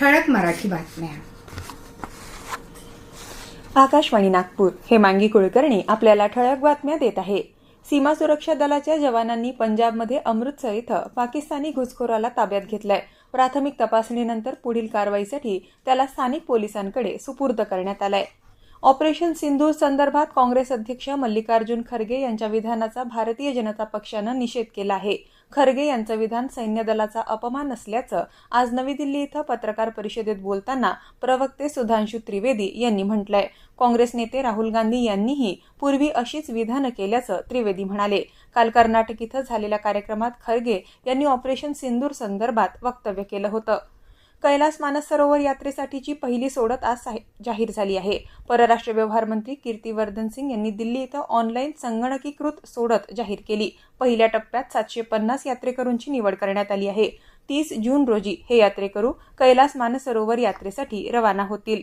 ठळक मराठी बातम्या. आकाशवाणी नागपूर. हे मांगी कुलकर्णी आपल्याला ठळक बातम्या देत आहे. सीमा सुरक्षा दलाच्या जवानांनी पंजाबमध्ये अमृतसर इथं पाकिस्तानी घुसखोराला ताब्यात घेतलंय. प्राथमिक तपासणीनंतर पुढील कारवाईसाठी त्याला स्थानिक पोलिसांकडे सुपूर्द करण्यात आलंय. ऑपरेशन सिंधू संदर्भात काँग्रेस अध्यक्ष मल्लिकार्जुन खरगे यांच्या विधानाचा भारतीय जनता पक्षानं निषेध केला आहे. खरगे यांचं विधान सैन्य दलाचा अपमान असल्याचं आज नवी दिल्ली इथं पत्रकार परिषदेत बोलताना प्रवक्ते सुधांशू त्रिवेदी यांनी म्हटलंय. काँग्रेस नेते राहुल गांधी यांनीही पूर्वी अशीच विधानं केल्याचं त्रिवेदी म्हणाले. काल कर्नाटक इथं झालेल्या कार्यक्रमात खरगे यांनी ऑपरेशन सिंदूर संदर्भात वक्तव्य केलं होतं. कैलास मानस सरोवर यात्रेसाठीची पहिली सोडत आज जाहीर झाली आहे. परराष्ट्र व्यवहार मंत्री कीर्तिवर्धन सिंग यांनी दिल्ली इथं ऑनलाईन संगणकीकृत सोडत जाहीर केली. पहिल्या टप्प्यात सातशे पन्नास यात्रेकरूंची निवड करण्यात आली आहे. तीस जून रोजी हे यात्रेकरू कैलास मानसरोवर यात्रेसाठी रवाना होतील.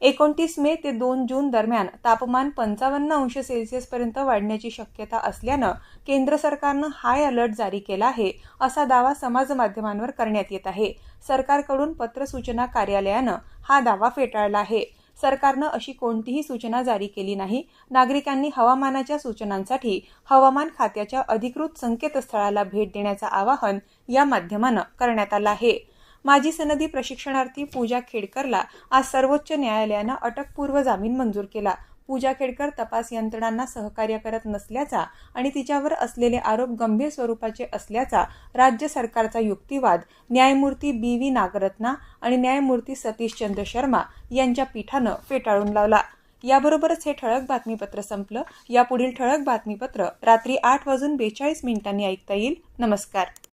एकोणतीस मे ते दोन जून दरम्यान तापमान पंचावन्न अंश सेल्सिअसपर्यंत वाढण्याची शक्यता असल्यानं केंद्र सरकारनं हाय अलर्ट जारी केला आहे असा दावा समाज माध्यमांवर करण्यात येत आहे. सरकारकडून पत्र सूचना कार्यालयानं हा दावा फेटाळला आहे. सरकारनं अशी कोणतीही सूचना जारी केली नाही. नागरिकांनी हवामानाच्या सूचनांसाठी हवामान खात्याच्या अधिकृत संकेतस्थळाला भेट देण्याचं आवाहन या माध्यमानं करण्यात आलं आहे. माजी सनदी प्रशिक्षणार्थी पूजा खेडकरला आज सर्वोच्च न्यायालयानं अटकपूर्व जामीन मंजूर केला. पूजा खेडकर तपास यंत्रणांना सहकार्य करत नसल्याचा आणि तिच्यावर असलेले आरोप गंभीर स्वरूपाचे असल्याचा राज्य सरकारचा युक्तिवाद न्यायमूर्ती बी व्ही नागरत्ना आणि न्यायमूर्ती सतीश चंद्र शर्मा यांच्या पीठानं फेटाळून लावला. याबरोबरच हे ठळक बातमीपत्र संपलं. यापुढील ठळक बातमीपत्र रात्री आठ वाजून बेचाळीस मिनिटांनी ऐकता येईल. नमस्कार.